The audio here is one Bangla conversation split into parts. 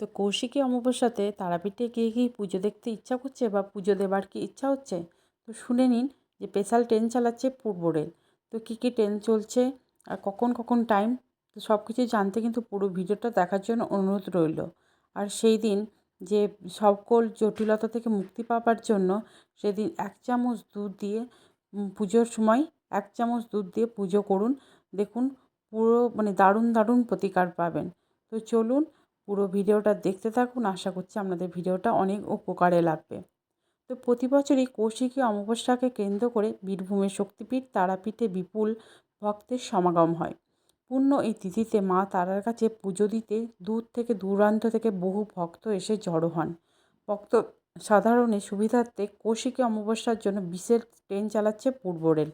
তো কৌশিকী অমাবস্যাতে তারাপীঠে গিয়ে কি পুজো দেখতে ইচ্ছা করছে বা পুজো দেবার কি ইচ্ছা হচ্ছে? তো শুনে নিন যে স্পেশাল ট্রেন চালাচ্ছে পূর্ব রেল। তো কী কী ট্রেন চলছে আর কখন কখন টাইম? তো সব কিছু জানতে কিন্তু পুরো ভিডিওটা দেখার জন্য অনুরোধ রইল। আর সেই দিন যে সকল জটিলতা থেকে মুক্তি পাবার জন্য সেদিন এক চামচ দুধ দিয়ে পুজোর সময় এক চামচ দুধ দিয়ে পুজো করুন। দেখুন পুরো মানে দারুণ দারুণ প্রতিকার পাবেন। তো চলুন পুরো ভিডিওটা দেখতে থাকুন। আশা করছি আপনাদের ভিডিওটা অনেক উপকারে লাগবে। তো প্রতি বছরই কৌশিকী অমাবস্যাকে কেন্দ্র করে বীরভূমের শক্তিপীঠ তারাপীঠে বিপুল ভক্তের সমাগম হয়। পূর্ণ এই তিথিতে মা তারার কাছে পুজো দিতে দূর থেকে, দূরান্ত থেকে বহু ভক্ত এসে জড়ো হন। ভক্ত সাধারণের সুবিধার্থে কৌশিকী অমাবস্যার জন্য বিশেষ ট্রেন চালাচ্ছে পূর্ব রেল।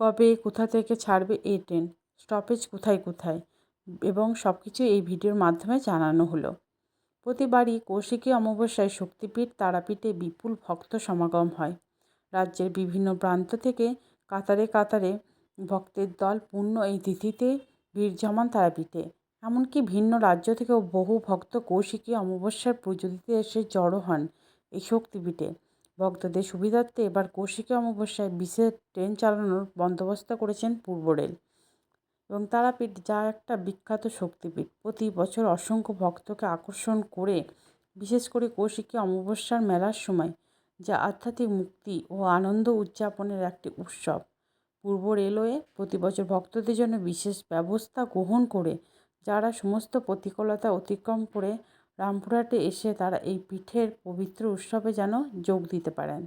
কবে, কোথা থেকে ছাড়বে এই ট্রেন? স্টপেজ কোথায় কোথায়? এবং সব কিছু এই ভিডিওর মাধ্যমে জানানো হলো। প্রতিবারই কৌশিকী অমাবস্যায় শক্তিপীঠ তারাপীঠে বিপুল ভক্ত সমাগম হয়। রাজ্যের বিভিন্ন প্রান্ত থেকে কাতারে কাতারে ভক্তের দল পূর্ণ এই তিথিতে ভিড় জমান তারাপীঠে। এমনকি ভিন্ন রাজ্য থেকেও বহু ভক্ত কৌশিকী অমাবস্যার পুজো দিতে এসে জড়ো হন এই শক্তিপীঠে। ভক্তদের সুবিধার্থে এবার কৌশিকী অমাবস্যায় বিশেষ ট্রেন চালানোর বন্দোবস্ত করেছেন পূর্ব রেল। এবং তারাপীঠ যা একটা বিখ্যাত শক্তিপীঠ। প্রতি বছর অসংখ্য ভক্তকে আকর্ষণ করে, বিশেষ করে কৌশিকী অমাবস্যার মেলার সময়, যা আধ্যাত্মিক মুক্তি ও আনন্দ উদযাপনের একটি উৎসব। পূর্ব রেলওয়ে প্রতি বছর ভক্তদের জন্য বিশেষ ব্যবস্থা গ্রহণ করে, যারা সমস্ত প্রতিকূলতা অতিক্রম করে রামপুরহাটে এসে তারা এই পীঠের পবিত্র উৎসবে যেন যোগ দিতে পারেন।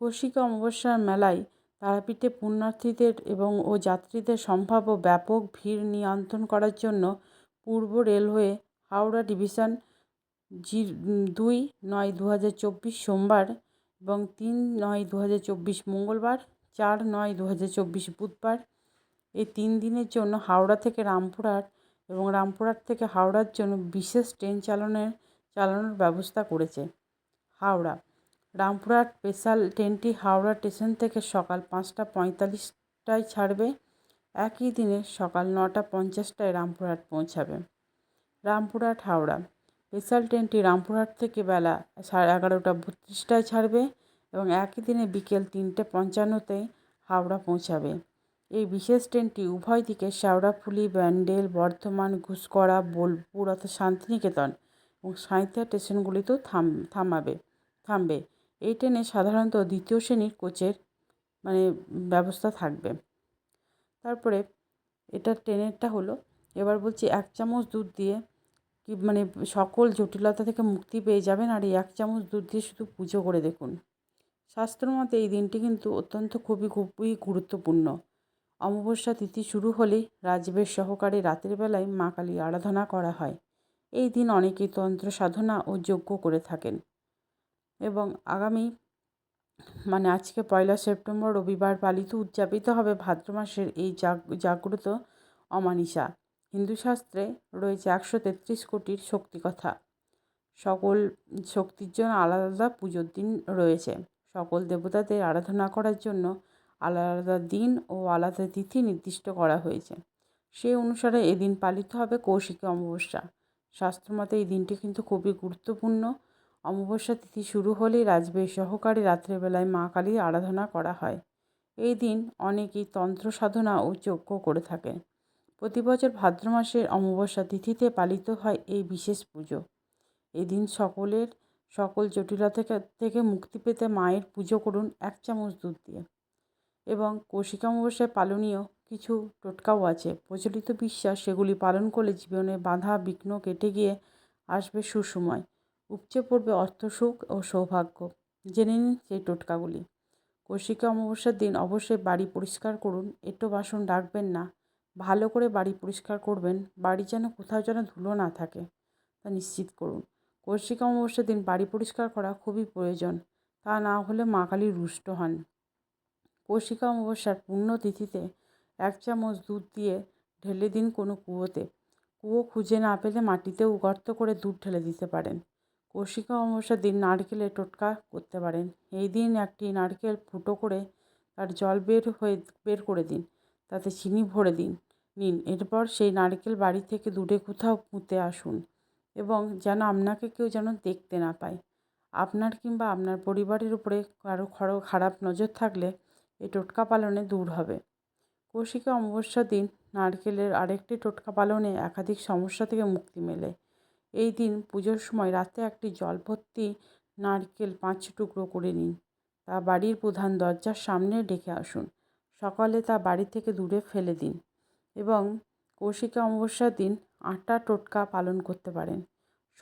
কৌশিকী অমাবস্যার মেলায় তারাপীঠে পুণ্যার্থীদের এবং ও যাত্রীদের সম্ভাব্য ব্যাপক ভিড় নিয়ন্ত্রণ করার জন্য পূর্ব রেলওয়ে হাওড়া ডিভিশন জি দুই নয় দু হাজার চব্বিশ সোমবার এবং তিন নয় দু হাজার চব্বিশ মঙ্গলবার, চার নয় দু হাজার চব্বিশ বুধবার এই তিন দিনের জন্য হাওড়া থেকে রামপুরহাট এবং রামপুরহাট থেকে হাওড়ার জন্য বিশেষ ট্রেন চালনের, চালানোর ব্যবস্থা করেছে হাওড়া। রামপুরহাট স্পেশাল ট্রেনটি হাওড়া স্টেশন থেকে সকাল পাঁচটা পঁয়তাল্লিশটায় ছাড়বে। একই দিনে সকাল নটা পঞ্চাশটায় রামপুরহাট পৌঁছাবে। রামপুরহাট হাওড়া স্পেশাল ট্রেনটি রামপুরহাট থেকে বেলা সাড়ে এগারোটা বত্রিশটায় ছাড়বে এবং একই দিনে বিকেল তিনটে পঞ্চান্নতে হাওড়া পৌঁছাবে। এই বিশেষ ট্রেনটি উভয় দিকে শেওড়াফুলি ব্যান্ডেল, বর্ধমান ঘুষকরা বোলপুর অর্থাৎ শান্তিনিকেতন এবং সাঁইথিয়া স্টেশনগুলিতেও থাম, থামাবে, থামবে। এই ট্রেনে সাধারণত দ্বিতীয় শ্রেণির কোচের মানে ব্যবস্থা থাকবে। তারপরে এটা ট্রেনেরটা হলো, এবার বলছি এক চামচ দুধ দিয়ে কি মানে সকল জটিলতা থেকে মুক্তি পেয়ে যাবেন আর এই এক চামচ দুধ দিয়ে শুধু পুজো করে দেখুন। শাস্ত্র মতে এই দিনটি কিন্তু অত্যন্ত খুবই খুবই গুরুত্বপূর্ণ। অমাবস্যা তিথি শুরু হলেই রাজবেশ সহকারে রাতের বেলায় মা কালী আরাধনা করা হয়। এই দিন অনেকেই তন্ত্র সাধনা ও যজ্ঞ করে থাকেন। এবং আগামী মানে আজকে পয়লা সেপ্টেম্বর রবিবার পালিত উদযাপিত হবে ভাদ্র মাসের এই জাগ্রত অমানিসা। হিন্দু শাস্ত্রে রয়েছে একশো তেত্রিশ কোটির শক্তি কথা। সকল শক্তির জন্য আলাদা আলাদা পুজোর দিন রয়েছে। সকল দেবতাদের আরাধনা করার জন্য আলাদা আলাদা দিন ও আলাদা তিথি নির্দিষ্ট করা হয়েছে। সেই অনুসারে এদিন পালিত হবে কৌশিকী অমাবস্যা। শাস্ত্রমতে এই দিনটি কিন্তু খুবই গুরুত্বপূর্ণ। অমাবস্যা তিথি শুরু হলেই রাজবেশ সহকারে রাত্রেবেলায় মা কালীর আরাধনা করা হয়। এই দিন অনেকেই তন্ত্র সাধনা ও যজ্ঞ করে থাকেন। প্রতি বছর ভাদ্র মাসের অমাবস্যা তিথিতে পালিত হয় এই বিশেষ পুজো। এই দিন সকলের, সকল জটিলতা থেকে থেকে মুক্তি পেতে মায়ের পুজো করুন এক চামচ দুধ দিয়ে। এবং কৌশিক অমাবস্যায় পালনীয় কিছু টোটকাও আছে। প্রচলিত বিশ্বাস সেগুলি পালন করলে জীবনে বাধা বিঘ্ন কেটে গিয়ে আসবে সুসময়। উপচে পড়বে অর্থ সুখ ও সৌভাগ্য। জেনে নিন সেই টোটকাগুলি। কৌশিকী অমাবস্যার দিন অবশ্যই বাড়ি পরিষ্কার করুন, এটো বাসন রাখবেন না। ভালো করে বাড়ি পরিষ্কার করবেন, বাড়ি যেন কোথাও যেন ধুলো না থাকে, তা নিশ্চিত করুন। কৌশিকী অমাবস্যার দিন বাড়ি পরিষ্কার করা খুবই প্রয়োজন, তা না হলে মা কালী রুষ্ট হন। কৌশিকা অমাবস্যার পুণ্যতিথিতে এক চামচ দুধ দিয়ে ঢেলে দিন কোনো কুয়োতে। কুয়ো খুঁজে না পেলে মাটিতেও গর্ত করে দুধ ঢেলে দিতে পারেন। কৌশিকা অমাবস্যার দিন নারকেলের টোটকা করতে পারেন। এই দিন একটি নারকেল ফুটো করে তার জল বের হয়ে, বের করে দিন। তাতে চিনি ভরে দিন, নিন। এরপর সেই নারকেল বাড়ি থেকে দূরে কোথাও পুঁতে আসুন এবং যেন আপনাকে কেউ যেন দেখতে না পায়। আপনার কিংবা আপনার পরিবারের উপরে কারও কারও খারাপ নজর থাকলে এই টোটকা পালনে দূর হবে। কৌশিকী অমাবস্যার দিন নারকেলের আরেকটি টোটকা পালনে একাধিক সমস্যা থেকে মুক্তি মেলে। এই দিন পুজোর সময় রাতে একটি জল ভর্তি নারকেল পাঁচ টুকরো করে নিন। তা বাড়ির প্রধান দরজার সামনে রেখে আসুন। সকালে তা বাড়ি থেকে দূরে ফেলে দিন এবং কৌশিকা অমাবস্যার দিন আটা টোটকা পালন করতে পারেন।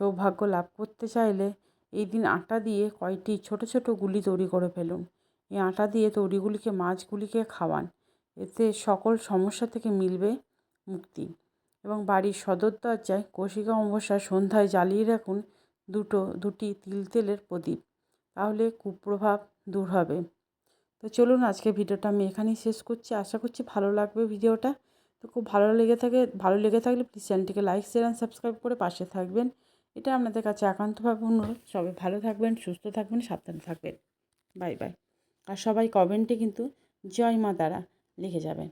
সৌভাগ্য লাভ করতে চাইলে এই দিন আটা দিয়ে কয়টি ছোটো ছোটো গুলি তৈরি করে ফেলুন। এই আটা দিয়ে তৈরিগুলিকে মাছগুলিকে খাওয়ান। এতে সকল সমস্যা থেকে মিলবে মুক্তি। এবং বাড়ির সদর দরজায় কৌশিকী অমাবস্যার সন্ধ্যায় জ্বালিয়ে রাখুন দুটো, দুটি তিল তেলের প্রদীপ। তাহলে কুপ্রভাব দূর হবে। তো চলুন আজকে ভিডিওটা আমি এখানেই শেষ করছি। আশা করছি ভালো লাগবে ভিডিওটা। তো খুব ভালো লেগে থাকে, ভালো লেগে থাকলে প্লিজ চ্যানেলটিকে লাইক শেয়ার অ্যান্ড সাবস্ক্রাইব করে পাশে থাকবেন। এটা আপনাদের কাছে একান্তভাবে অনুরোধ। সবাই ভালো থাকবেন, সুস্থ থাকবেন, সাবধানে থাকবেন। বাই বাই আর সবাই কমেন্টে কিন্তু জয় মা দ্বারা লিখে যাবেন।